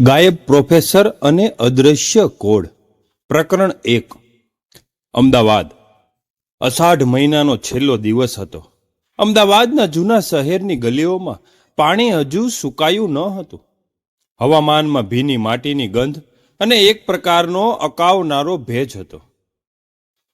ગાયબ પ્રોફેસર અને અદ્રશ્ય કોડ. પ્રકરણ એક. અમદાવાદ. અષાઢ મહિનાનો છેલ્લો દિવસ હતો. અમદાવાદના જૂના શહેરની ગલીઓમાં પાણી હજુ સુકાયું ન હતું. હવામાનમાં ભીની માટીની ગંધ અને એક પ્રકારનો અકાવનારો ભેજ હતો.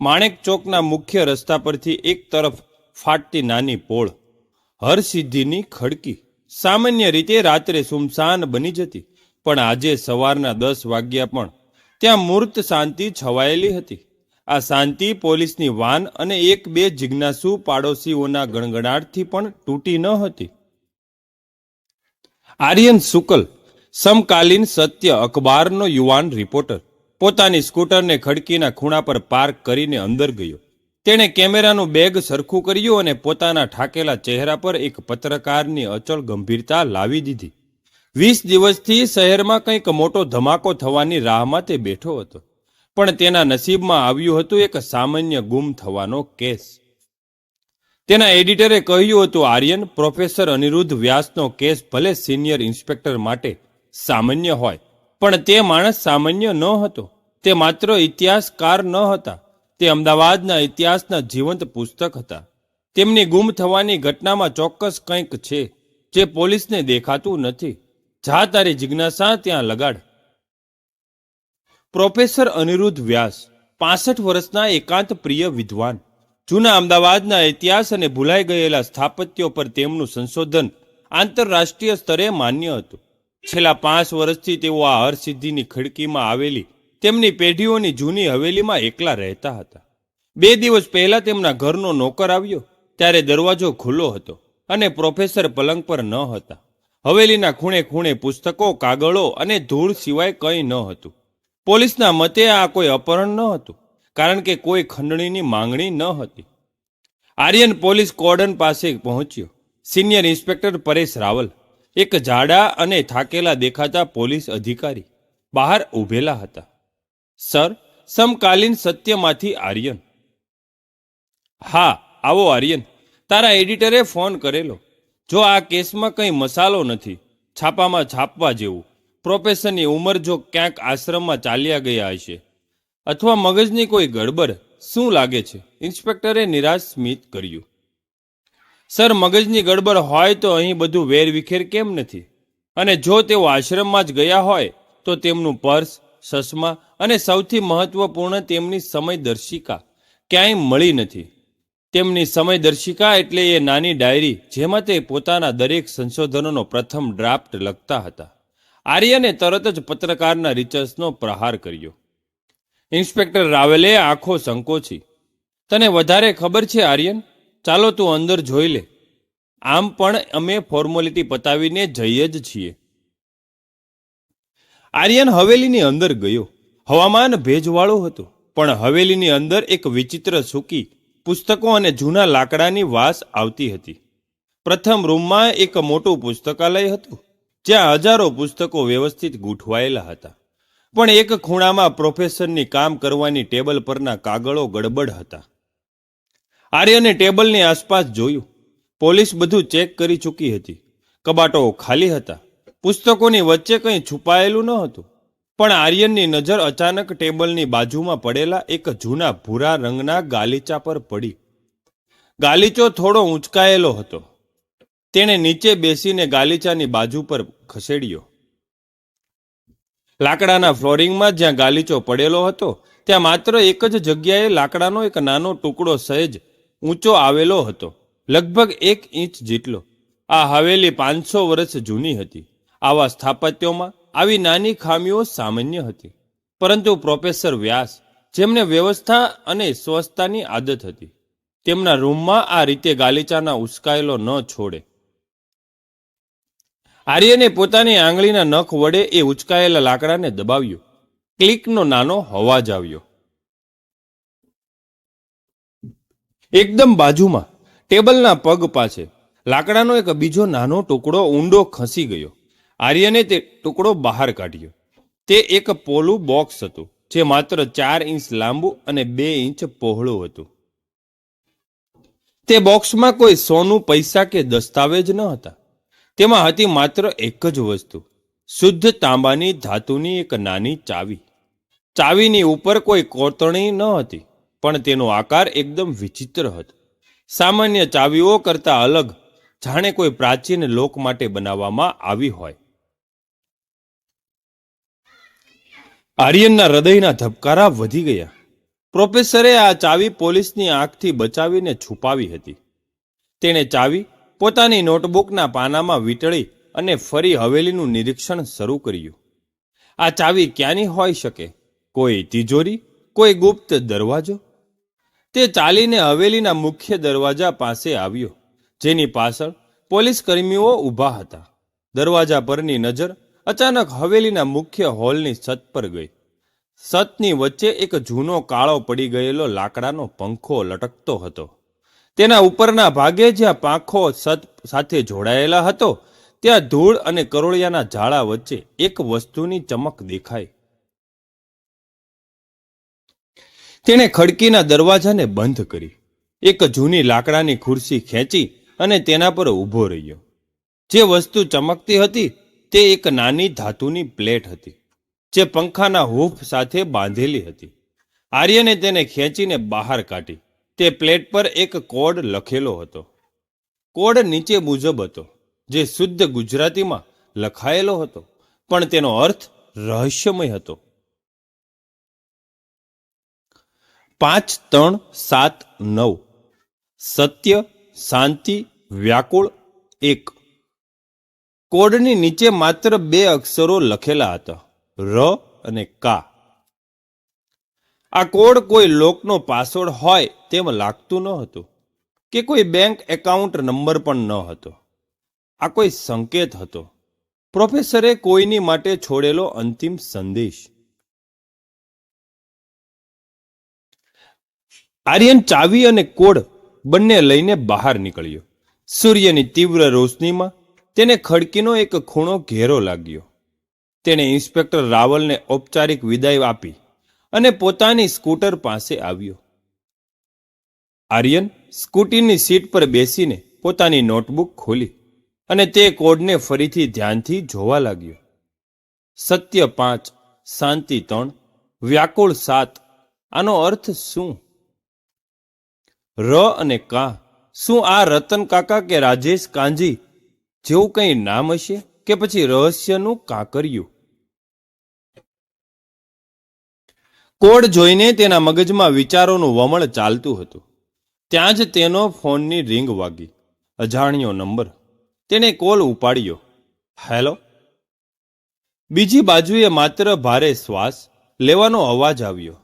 માણેક ચોકના મુખ્ય રસ્તા પરથી એક તરફ ફાટતી નાની પોળ. હરસિદ્ધિની ખડકી સામાન્ય રીતે રાત્રે સુમસાન બની જતી. પણ આજે સવારના દસ વાગ્યા પણ ત્યાં મૂર્ત શાંતિ છવાયેલી હતી. આ શાંતિ પોલીસની વાન અને એક બે જિજ્ઞાસુ પાડોશીઓના ગણગણાટથી પણ તૂટી ન હતી. આર્યન શુકલ, સમકાલીન સત્ય અખબારનો યુવાન રિપોર્ટર, પોતાની સ્કૂટરને ખડકીના ખૂણા પર પાર્ક કરીને અંદર ગયો. તેણે કેમેરાનું બેગ સરખું કર્યું અને પોતાના ઠાકેલા ચહેરા પર એક પત્રકારની અચળ ગંભીરતા લાવી દીધી. વીસ દિવસથી શહેરમાં કંઈક મોટો ધમાકો થવાની રાહમાં તે બેઠો હતો. પણ તેના નસીબમાં આવ્યું હતું એક સામાન્ય ગુમ થવાનો કેસ. તેના એડિટરે કહ્યું હતું, આર્યન, પ્રોફેસર અનિરુદ્ધ વ્યાસનો કેસ ભલે સિનિયર ઇન્સ્પેક્ટર માટે સામાન્ય હોય, પણ તે માણસ સામાન્ય ન હતો. તે માત્ર ઇતિહાસકાર ન હતા. તે અમદાવાદના ઇતિહાસના જીવંત પુસ્તક હતા. તેમની ગુમ થવાની ઘટનામાં ચોક્કસ કંઈક છે જે પોલીસને દેખાતું નથી. જા તારી જિજ્ઞાસા ત્યાં લગાડ. પ્રોફેસર અનિરુદ્ધ વ્યાસ, પાસઠ વર્ષના એકાંત પ્રિય વિદ્વાન, જૂના અમદાવાદના ઇતિહાસ અને ભૂલાઈ ગયેલા સ્થાપત્યો પર તેમનું સંશોધન આંતરરાષ્ટ્રીય સ્તરે માન્ય હતું. છેલ્લા પાંચ વર્ષથી તેઓ આ હરસિદ્ધિની ખડકીમાં આવેલી, તેમની પેઢીઓની જૂની હવેલીમાં એકલા રહેતા હતા. બે દિવસ પહેલા તેમના ઘરનો નોકર આવ્યો, ત્યારે દરવાજો ખુલ્લો હતો અને પ્રોફેસર પલંગ પર ન હતા. હવેલીના ખૂણે ખૂણે પુસ્તકો, કાગળો અને ધૂળ સિવાય કંઈ ન હતું. પોલીસના મતે આ કોઈ અપહરણ ન હતું, કારણ કે કોઈ ખંડણીની માંગણી ન હતી. આર્યન પોલીસ કોર્ડન પાસે પહોંચ્યો. સિનિયર ઇન્સ્પેક્ટર પરેશ રાવલ, એક જાડા અને થાકેલા દેખાતા પોલીસ અધિકારી, બહાર ઊભેલા હતા. સર, સમકાલીન સત્યમાંથી આર્યન. હા, આવો આર્યન. તારા એડિટરે ફોન કરેલો. જો આ કેસમાં કંઈ મસાલો નથી, છાપામાં છાપવા જેવું પ્રોફેસરની ઉંમર જો ક્યાંક આશ્રમમાં ચાલ્યા ગયા હશે, અથવા મગજની કોઈ ગડબડ, શું લાગે છે? ઇન્સ્પેક્ટરે નિરાશ સ્મિત કર્યું. સર, મગજની ગડબડ હોય તો અહીં બધું વેરવિખેર કેમ નથી? અને જો તેઓ આશ્રમમાં જ ગયા હોય, તો તેમનું પર્સ ચશ્મા અને સૌથી મહત્વપૂર્ણ તેમની સમયદર્શિકા ક્યાંય મળી નથી. તેમની સમયદર્શિકા એટલે એ નાની ડાયરી જેમાં તે પોતાના દરેક સંશોધનોનો પ્રથમ ડ્રાફ્ટ લખતા હતા. આર્યને તરત જ પત્રકારના રિચર્સનો પ્રહાર કર્યો. ઇન્સ્પેક્ટર રાવલે આંખો સંકોચી. તને વધારે ખબર છે, આર્યન? ચાલો તું અંદર જોઈ લે. આમ પણ અમે ફોર્મોલિટી પતાવીને જઈએ જ છીએ. આર્યન હવેલીની અંદર ગયો. હવામાન ભેજવાળું હતું, પણ હવેલીની અંદર એક વિચિત્ર સૂકી પુસ્તકો અને જૂના લાકડાની વાસ આવતી હતી. પ્રથમ રૂમમાં એક મોટું પુસ્તકાલય હતું, જ્યાં હજારો પુસ્તકો વ્યવસ્થિત ગૂંઠવાયેલા હતા. પણ એક ખૂણામાં પ્રોફેસરની કામ કરવાની ટેબલ પરના કાગળો ગડબડ હતા. આર્યને ટેબલની આસપાસ જોયું. પોલીસ બધું ચેક કરી ચૂકી હતી. કબાટો ખાલી હતા. પુસ્તકોની વચ્ચે કંઈ છુપાયેલું ન હતું. પણ આર્યનની નજર અચાનક ટેબલની બાજુમાં પડેલા એક જૂના ભૂરા રંગના ગાલીચા પર પડી. ગાલીચો થોડો ઊંચકાયેલો હતો. તેણે નીચે બેસીને ગાલીચાની બાજુ પર ખસેડ્યો. લાકડાના ફ્લોરિંગમાં જ્યાં ગાલીચો પડેલો હતો, ત્યાં માત્ર એક જ જગ્યાએ લાકડાનો એક નાનો ટુકડો સહેજ ઊંચો આવેલો હતો, લગભગ એક ઇંચ જેટલો. આ હવેલી પાંચસો વર્ષ જૂની હતી. આવા સ્થાપત્યોમાં આવી નાની ખામીઓ સામાન્ય હતી. પરંતુ પ્રોફેસર વ્યાસ જેમને વ્યવસ્થા અને સ્વસ્થતાની આદત હતી, તેમના રૂમમાં આ રીતે ગાલીચાના ઉસકાયેલો ન છોડે. આર્યને પોતાની આંગળીના નખ વડે એ ઉચકાયેલા લાકડાને દબાવ્યું. ક્લિકનો નાનો અવાજ આવ્યો. એકદમ બાજુમાં, ટેબલના પગ પાસે લાકડાનો એક બીજો નાનો ટુકડો ઊંડો ખસી ગયો. આર્યને તે ટુકડો બહાર કાઢ્યો. તે એક પોલું બોક્સ હતું, જે માત્ર ચાર ઇંચ લાંબુ અને બે ઇંચ પહોળું હતું. તે બોક્સમાં કોઈ સોનું, પૈસા કે દસ્તાવેજ ન હતા. તેમાં હતી માત્ર એક જ વસ્તુ, શુદ્ધ તાંબાની ધાતુની એક નાની ચાવી. ચાવીની ઉપર કોઈ કોતણી ન હતી, પણ તેનો આકાર એકદમ વિચિત્ર હતો. સામાન્ય ચાવીઓ કરતા અલગ, જાણે કોઈ પ્રાચીન લોક માટે બનાવવામાં આવી હોય. આર્યનના હૃદયના ધબકારા વધી ગયા. પ્રોફેસરે આ ચાવી પોલીસની આંખથી બચાવીને છુપાવી હતી. તેણે ચાવી પોતાની નોટબુકના પાનામાં વીંટળી અને ફરી હવેલીનું નિરીક્ષણ શરૂ કર્યું. આ ચાવી ક્યાંની હોઈ શકે? કોઈ તિજોરી? કોઈ ગુપ્ત દરવાજો? તે ચાલીને હવેલીના મુખ્ય દરવાજા પાસે આવ્યો, જેની પાછળ પોલીસ કર્મીઓ ઊભા હતા. દરવાજા પરની નજર અચાનક હવેલીના મુખ્ય હોલની છત પર ગઈ. છતની વચ્ચે એક જૂનો કાળો પડી ગયેલો લાકડાનો પંખો લટકતો હતો. તેના ઉપરના ભાગે જ્યાં પાંખો છત સાથે જોડાયેલા હતો, ત્યાં ધૂળ અને કરોળિયાના ઝાડા વચ્ચે એક વસ્તુની ચમક દેખાઈ. તેણે ખડકીના દરવાજાને બંધ કરી. એક જૂની લાકડાની ખુરશી ખેંચી અને તેના પર ઊભો રહ્યો. જે વસ્તુ ચમકતી હતી તે એક નાની ધાતુની પ્લેટ હતી, જે પંખાના હૂફ સાથે બાંધેલી હતી. આર્યને તેને ખેંચીને બહાર કાઢી, તે પ્લેટ પર એક કોડ લખેલો હતો. કોડ નીચે મુજબ હતો, જે શુદ્ધ ગુજરાતીમાં લખાયેલો હતો, પણ તેનો અર્થ રહસ્યમય હતો. પાંચ ત્રણ સાત નવ, સત્ય, શાંતિ, વ્યાકુળ, એક કોડની નીચે માત્ર બે અક્ષરો લખેલા હતા. ર અને કા. આ કોડ કોઈ લોકનો પાસવર્ડ હોય તેમ લાગતું ન હતું કે કોઈ બેંક એકાઉન્ટ નંબર પણ ન હતો. આ કોઈ સંકેત હતો. પ્રોફેસરે કોઈની માટે છોડેલો અંતિમ સંદેશ. આર્યન ચાવી અને કોડ બંને લઈને બહાર નીકળ્યો. સૂર્યની તીવ્ર રોશનીમાં તેને ખડકીનો એક ખૂણો ઘેરો લાગ્યો. તેણે ઇન્સ્પેક્ટર રાવલને ઔપચારિક વિદાય આપી અને પોતાની સ્કૂટર પાસે આવ્યો. આર્યન સ્કૂટીની સીટ પર બેસીને પોતાની નોટબુક ખોલી અને તે કોડને ફરીથી ધ્યાનથી જોવા લાગ્યો. સત્ય પાંચ, શાંતિ ત્રણ, વ્યાકુળ સાત, આનો અર્થ શું? ર અને કા, શું આ રતન કાકા કે રાજેશ કાંજી જેવું કંઈ નામ હશે કે પછી રહસ્યનું કાંકર્યું? કોડ જોઈને તેના મગજમાં વિચારોનું વમળ ચાલતું હતું. ત્યાં જ તેનો ફોનની રિંગ વાગી. અજાણ્યો નંબર. તેણે કોલ ઉપાડ્યો. હેલો? બીજી બાજુએ માત્ર ભારે શ્વાસ લેવાનો અવાજ આવ્યો.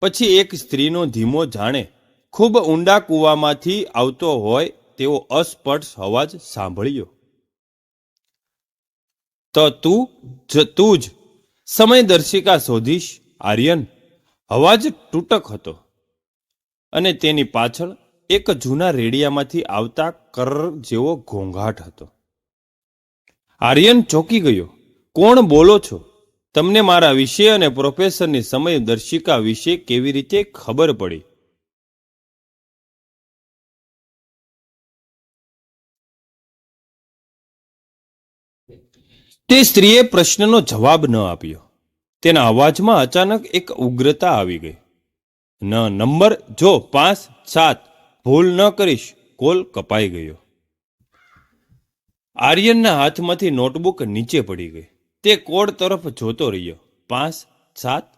પછી એક સ્ત્રીનો ધીમો જાણે ખૂબ ઊંડા કૂવામાંથી આવતો હોય તેવો અસ્પષ્ટ અવાજ સાંભળ્યો. તો તું જ તું જ સમયદર્શિકા શોધીશ, આર્યન. અવાજ તૂટક હતો અને તેની પાછળ એક જૂના રેડિયામાંથી આવતા કર જેવો ઘોંઘાટ હતો. આર્યન ચોંકી ગયો. કોણ બોલો છો? તમને મારા વિશે અને પ્રોફેસરની સમયદર્શિકા વિશે કેવી રીતે ખબર પડી? તે સ્ત્રીએ પ્રશ્નનો જવાબ ન આપ્યો. તેના અવાજમાં અચાનક એક ઉગ્રતા આવી ગઈ. ન, નંબર, જો પાંચ, સાત, ભૂલ ન કરીશ, કોલ કપાઈ ગયો. આર્યનના હાથમાંથી નોટબુક નીચે પડી ગઈ. તે કોડ તરફ જોતો રહ્યો. પાંચ, સાત?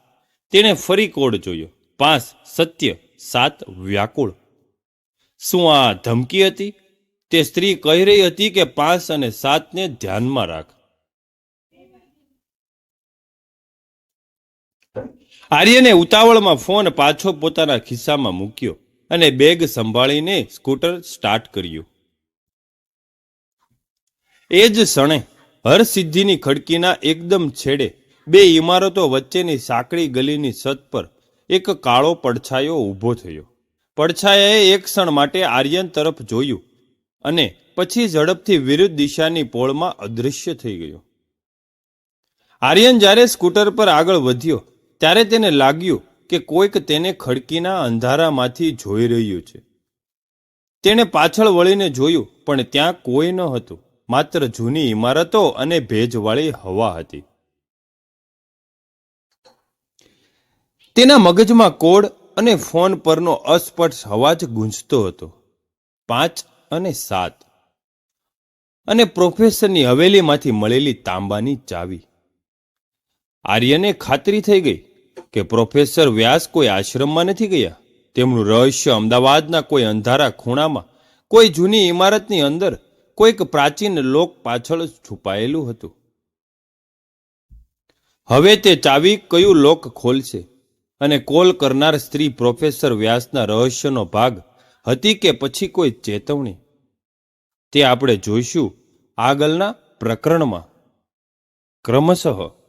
તેણે ફરી કોડ જોયો. પાંચ, સત્ય, સાત, વ્યાકુળ. શું આ ધમકી હતી? તે સ્ત્રી કહી રહી હતી કે પાંચ અને સાતને ધ્યાનમાં રાખ. આર્યને ઉતાવળમાં ફોન પાછો પોતાના ખિસ્સામાં મૂક્યો અને બેગ સંભાળીને સ્કૂટર સ્ટાર્ટ કર્યું. એ જ ક્ષણે હરસિદ્ધિની ખડકીના એકદમ છેડે બે ઇમારતો વચ્ચેની સાંકડી ગલીની છત પર એક કાળો પડછાયો ઊભો થયો. પડછાયાએ એક ક્ષણ માટે આર્યન તરફ જોયું અને પછી ઝડપથી વિરુદ્ધ દિશાની પોળમાં અદૃશ્ય થઈ ગયો. આર્યન જ્યારે સ્કૂટર પર આગળ વધ્યો ત્યારે તેને લાગ્યું કે કોઈક તેને ખડકીના અંધારામાંથી જોઈ રહ્યું છે. તેણે પાછળ વળીને જોયું, પણ ત્યાં કોઈ ન હતું. માત્ર જૂની ઇમારતો અને ભેજવાળી હવા હતી. તેના મગજમાં કોડ અને ફોન પરનો અસ્પષ્ટ અવાજ ગુંજતો હતો. પાંચ અને સાત. અને પ્રોફેસરની હવેલીમાંથી મળેલી તાંબાની ચાવી. આર્યને ખાતરી થઈ ગઈ કે પ્રોફેસર વ્યાસ કોઈ આશ્રમમાં નથી ગયા? તેમનું રહસ્ય અમદાવાદના કોઈ અંધારા ખૂણામાં, કોઈ જૂની ઇમારતની અંદર, કોઈક પ્રાચીન લોક પાછળ છુપાયેલું હતું. હવે તે ચાવી કયું લોક ખોલશે? અને કોલ કરનાર સ્ત્રી પ્રોફેસર વ્યાસના રહસ્યનો ભાગ હતી કે પછી કોઈ ચેતવણી? તે આપણે જોઈશું આગળના પ્રકરણમાં. ક્રમશઃ